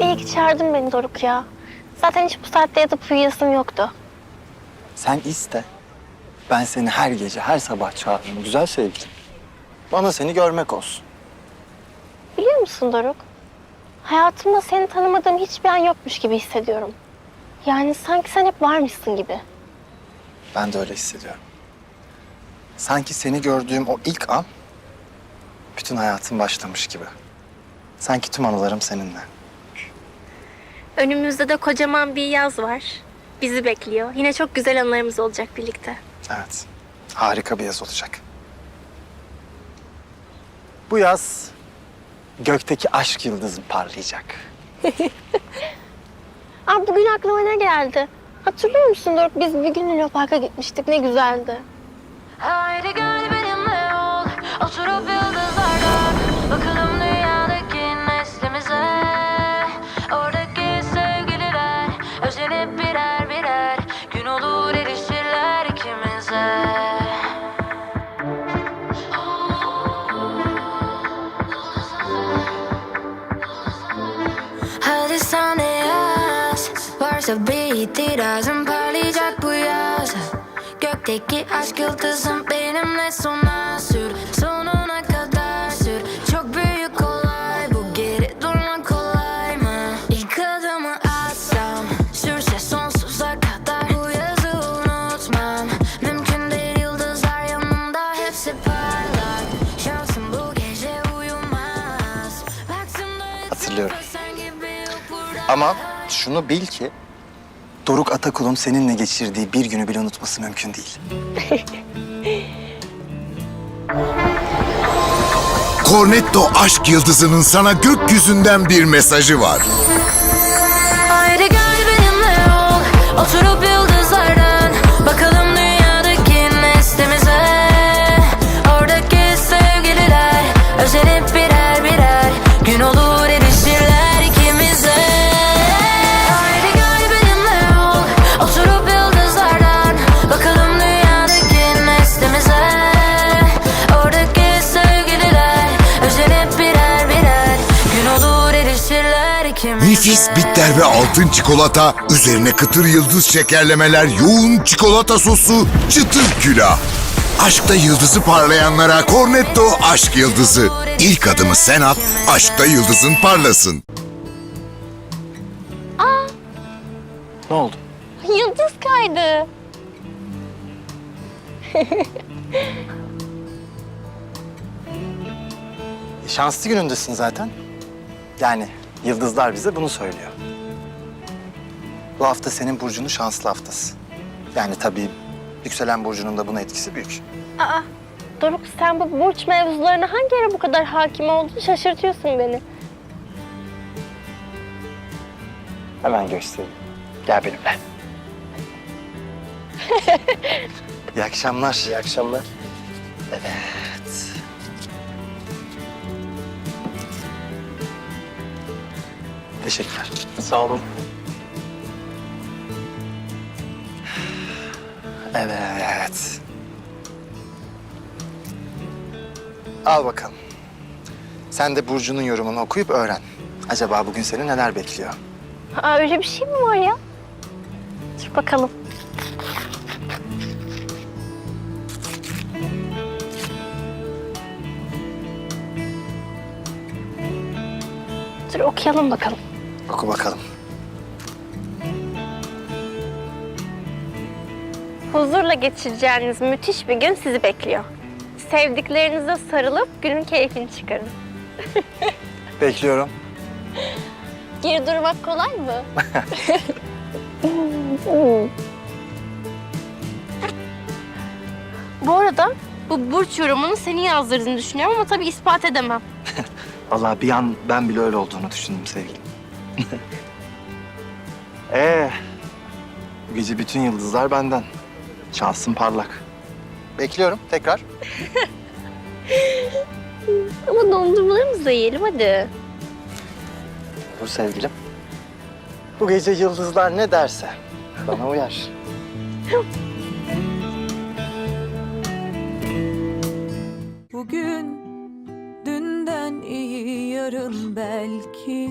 İyi ki çağırdın beni Doruk ya. Zaten hiç bu saatte yatıp uyuyasım yoktu. Sen iste. Ben seni her gece, her sabah çağırırım. Güzel sevgilim. Bana seni görmek olsun. Biliyor musun Doruk? Hayatımda seni tanımadığım hiçbir an yokmuş gibi hissediyorum. Yani sanki sen hep varmışsın gibi. Ben de öyle hissediyorum. Sanki seni gördüğüm o ilk an bütün hayatım başlamış gibi. Sanki tüm anılarım seninle. Önümüzde de kocaman bir yaz var. Bizi bekliyor. Yine çok güzel anılarımız olacak birlikte. Evet. Harika bir yaz olacak. Bu yaz gökteki aşk yıldızı parlayacak. Aa, bugün aklıma ne geldi? Hatırlıyor musun Doruk? Biz bir gün Luna Park'a gitmiştik. Ne güzeldi. Haydi gel benimle ol Oturup Varsa bir itirazın parlayacak bu yaz. Gökteki aşk yıldızım benimle sona sür. Sonuna Ama şunu bil ki Doruk Atakul'un seninle geçirdiği bir günü bile unutması mümkün değil. Cornetto aşk yıldızının sana gökyüzünden bir mesajı var. Nefis bitter ve altın çikolata, üzerine kıtır yıldız şekerlemeler, yoğun çikolata sosu, çıtır külah. Aşkta yıldızı parlayanlara Cornetto aşk yıldızı. İlk adımı sen at, aşkta yıldızın parlasın. Ne oldu? Yıldız kaydı. Şanslı günündesin zaten. Yani yıldızlar bize bunu söylüyor. Bu hafta senin burcunun şanslı haftası. Yani tabii yükselen burcunun da buna etkisi büyük. Aa, Doruk sen bu burç mevzularına hangi ara bu kadar hakim oldun? Şaşırtıyorsun beni. Hemen göstereyim. Gel benimle. İyi akşamlar. İyi akşamlar. Evet. Teşekkürler. Sağ olun. Evet. Al bakalım. Sen de Burcu'nun yorumunu okuyup öğren. Acaba bugün seni neler bekliyor? Aa, öyle bir şey mi var ya? Dur bakalım. Dur okuyalım bakalım. Oku bakalım. Huzurla geçireceğiniz müthiş bir gün sizi bekliyor. Sevdiklerinize sarılıp günün keyfini çıkarın. Bekliyorum. Geri durmak kolay mı? Bu arada bu burç yorumunu senin yazdırdığını düşünüyorum ama tabii ispat edemem. Vallahi bir an ben bile öyle olduğunu düşündüm sevgilim. Ee, bu gece bütün yıldızlar benden. Şansım parlak. Bekliyorum tekrar. Ama dondurmalarımızı da yiyelim hadi. Dur sevgilim. Bu gece yıldızlar ne derse bana uyar. Bugün dünden iyi yarın belki